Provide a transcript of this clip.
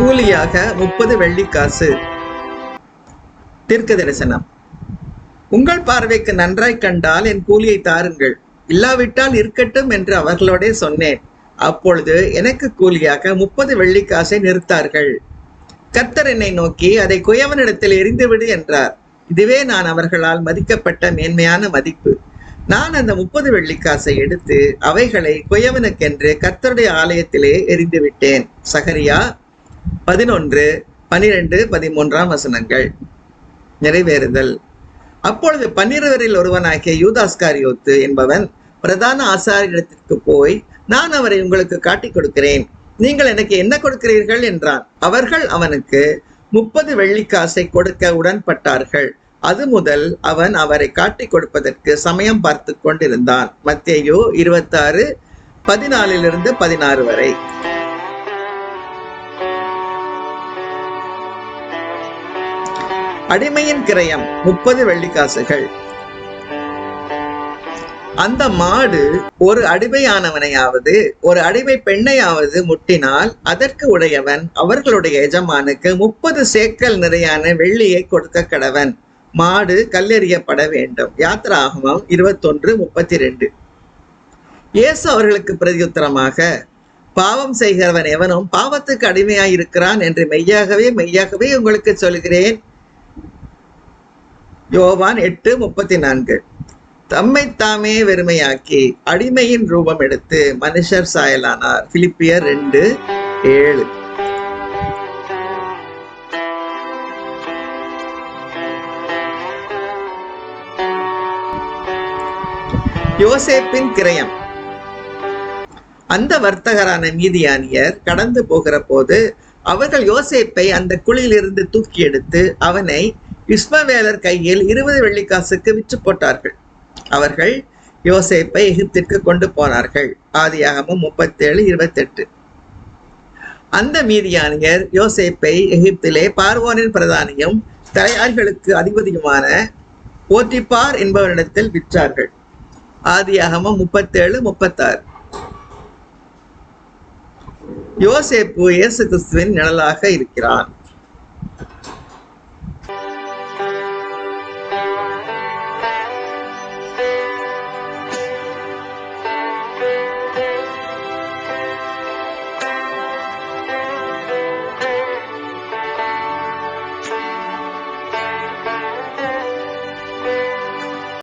கூலியாக முப்பது வெள்ளிக்காசு. தீர்க்க தரிசனம். உங்கள் பார்வைக்கு நன்றாய் கண்டால் என் கூலியை தாருங்கள். இல்லாவிட்டால் இருக்கட்டும் என்று அவர்களோடே சொன்னேன். அப்பொழுது எனக்கு கூலியாக முப்பது வெள்ளிக்காசை நிறுத்தார்கள். கர்த்தர் என்னை நோக்கி அதை குயவனிடத்தில் எரிந்துவிடு என்றார். இதுவே நான் அவர்களால் மதிக்கப்பட்ட மேன்மையான மதிப்பு. நான் அந்த முப்பது வெள்ளிக்காசை எடுத்து அவைகளை குயவனுக்கென்று கர்த்தருடைய ஆலயத்திலே எரிந்து விட்டேன் சகரியா பதினொன்று பனிரெண்டு பதிமூன்றாம் வசனங்கள். நிறைவேறுதல். அப்பொழுது பன்னிருவரில் ஒருவனாகிய யூதாஸ்காரியோத்து என்பவன் பிரதான ஆசாரியத்திற்கு போய் நான் அவரை உங்களுக்கு காட்டிக் கொடுக்கிறேன். நீங்கள் எனக்கு என்ன கொடுக்கிறீர்கள்? என்றான். அவர்கள் அவனுக்கு முப்பது வெள்ளிக்காசை கொடுக்க உடன்பட்டார்கள். அது முதல் அவன் அவரை காட்டிக் கொடுப்பதற்கு சமயம் பார்த்து கொண்டிருந்தான். மத்தியோ இருபத்தாறு பதினாலிலிருந்து பதினாறு வரை. அடிமையின் கிரயம் முப்பது வெள்ளிக்காசுகள். அந்த மாடு ஒரு அடிமையானவனையாவது ஒரு அடிமை பெண்ணையாவது முட்டினால் அதற்கு உடையவன் அவர்களுடைய எஜமானுக்கு முப்பது சேக்கல் நிறையான வெள்ளியை கொடுக்க கடவன். மாடு கல்லெறியப்பட வேண்டும். யாத்ராகமம் இருபத்தொன்று முப்பத்தி ரெண்டு இயேசு அவர்களுக்கு பிரதியுத்தரமாக பாவம் செய்கிறவன் எவனும் பாவத்துக்கு அடிமையாயிருக்கிறான் என்று மெய்யாகவே மெய்யாகவே உங்களுக்கு சொல்கிறேன். யோவான் எட்டு முப்பத்தி நான்கு தம்மை தாமே வெறுமையாக்கி அடிமையின் ரூபம் எடுத்து மனுஷர் சாயலானார். பிலிப்பியர் ரெண்டு ஏழு. யோசேப்பின் கிரயம். அந்த வர்த்தகரான மீதியானியர் கடந்து போகிற போது அவர்கள் யோசேப்பை அந்த குழியிலிருந்து தூக்கி எடுத்து அவனை இஸ்மவேலர் கையில் இருபது வெள்ளிக்காசுக்கு விற்று போட்டார்கள். அவர்கள் யோசேப்பை எகிப்திற்கு கொண்டு போனார்கள். ஆதியாகமும் முப்பத்தேழு இருபத்தெட்டு. அந்த மீதியானியர் யோசேப்பை எகிப்திலே பார்வோனின் பிரதானியும் தலையார்களுக்கு அதிபதியுமான போத்திபார் என்பவரிடத்தில் விற்றார்கள். ஆதியாகமும் முப்பத்தேழு முப்பத்தாறு. யோசேப்பு இயேசு கிறிஸ்துவின் நிழலாக இருக்கிறான்.